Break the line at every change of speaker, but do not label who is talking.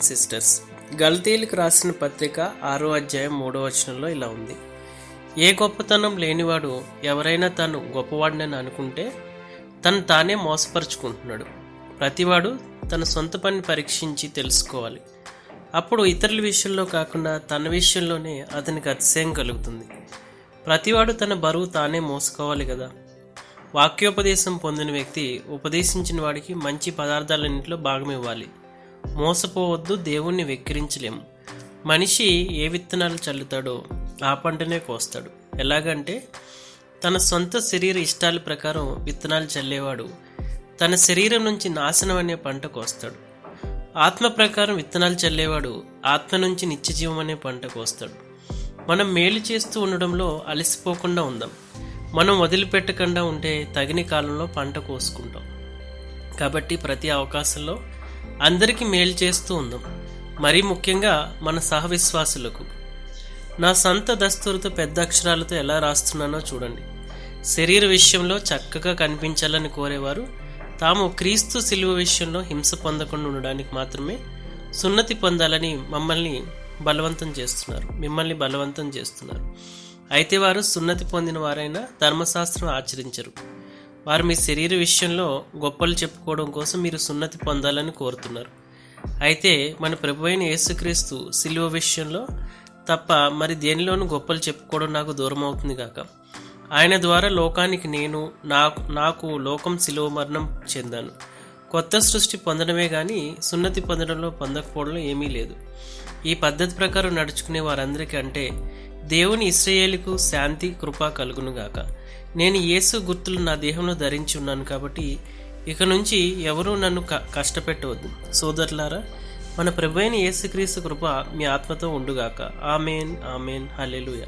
Sisters గల్తీలకు రాసిన పత్రిక ఆరో అధ్యాయం మూడో వచనంలో ఇలా ఉంది. ఏ గొప్పతనం లేనివాడు ఎవరైనా తాను గొప్పవాడినని అనుకుంటే తను తానే మోసపరుచుకుంటున్నాడు. ప్రతివాడు తన సొంత పని పరీక్షించి తెలుసుకోవాలి. అప్పుడు ఇతరుల విషయంలో కాకుండా తన విషయంలోనే అతనికి అతిశయం కలుగుతుంది. ప్రతివాడు తన బరువు తానే మోసుకోవాలి కదా. వాక్యోపదేశం పొందిన వ్యక్తి ఉపదేశించిన వాడికి మంచి పదార్థాలన్నింటిలో భాగం ఇవ్వాలి. మోసపోవద్దు దేవుణ్ణి వెక్కిరించలేము. మనిషి ఏ విత్తనాలు చల్లుతాడో ఆ పంటనే కోస్తాడు. ఎలాగంటే తన సొంత శరీర ఇష్టాల ప్రకారం విత్తనాలు చల్లేవాడు తన శరీరం నుంచి నాశనం అనే పంట కోస్తాడు. ఆత్మ ప్రకారం విత్తనాలు చల్లేవాడు ఆత్మ నుంచి నిత్యజీవం అనే పంట కోస్తాడు. మనం మేలు చేస్తూ ఉండడంలో అలసిపోకుండా ఉందాం. మనం వదిలిపెట్టకుండా ఉంటే తగిన కాలంలో పంట కోసుకుంటాం. కాబట్టి ప్రతి అవకాశంలో అందరికీ మేలు చేస్తూ ఉందాం మరీ ముఖ్యంగా మన సహవిశ్వాసులకు. నా సొంత దస్తూరుతో పెద్ద అక్షరాలతో ఎలా రాస్తున్నానో చూడండి. శరీర విషయంలో చక్కగా కనిపించాలని కోరేవారు. తాము క్రీస్తు శిలువ విషయంలో హింస పొందకుండా ఉండడానికి మాత్రమే సున్నతి పొందాలని మమ్మల్ని బలవంతం చేస్తున్నారు. మిమ్మల్ని బలవంతం చేస్తున్నారు. అయితే వారు సున్నతి పొందిన వారైనా ధర్మశాస్త్రం ఆచరించరు. వారు మీ శరీర విషయంలో గొప్పలు చెప్పుకోవడం కోసం మీరు సున్నతి పొందాలని కోరుతున్నారు. అయితే మన ప్రభు అయిన యేసుక్రీస్తు శిలువ విషయంలో తప్ప మరి దేనిలోనూ గొప్పలు చెప్పుకోవడం నాకు దూరం అవుతుంది కాక ఆయన ద్వారా లోకానికి నేను నాకు నాకు లోకం శిలువ మరణం చెందాను. కొత్త సృష్టి పొందడమే కానీ సున్నతి పొందడంలో పొందకపోవడంలో ఏమీ లేదు. ఈ పద్ధతి ప్రకారం నడుచుకునే వారందరికీ అంటే దేవుని ఇస్రాయేలుకు శాంతి కృప కలుగునుగాక. నేను యేసు గుర్తులు నా దేహంలో ధరించి ఉన్నాను కాబట్టి ఇక నుంచి ఎవరూ నన్ను క కష్టపెట్టవద్దు. సోదరులారా మన ప్రభు అయిన యేసుక్రీస్తు కృప మీ ఆత్మతో ఉండుగాక. Amen amen hallelujah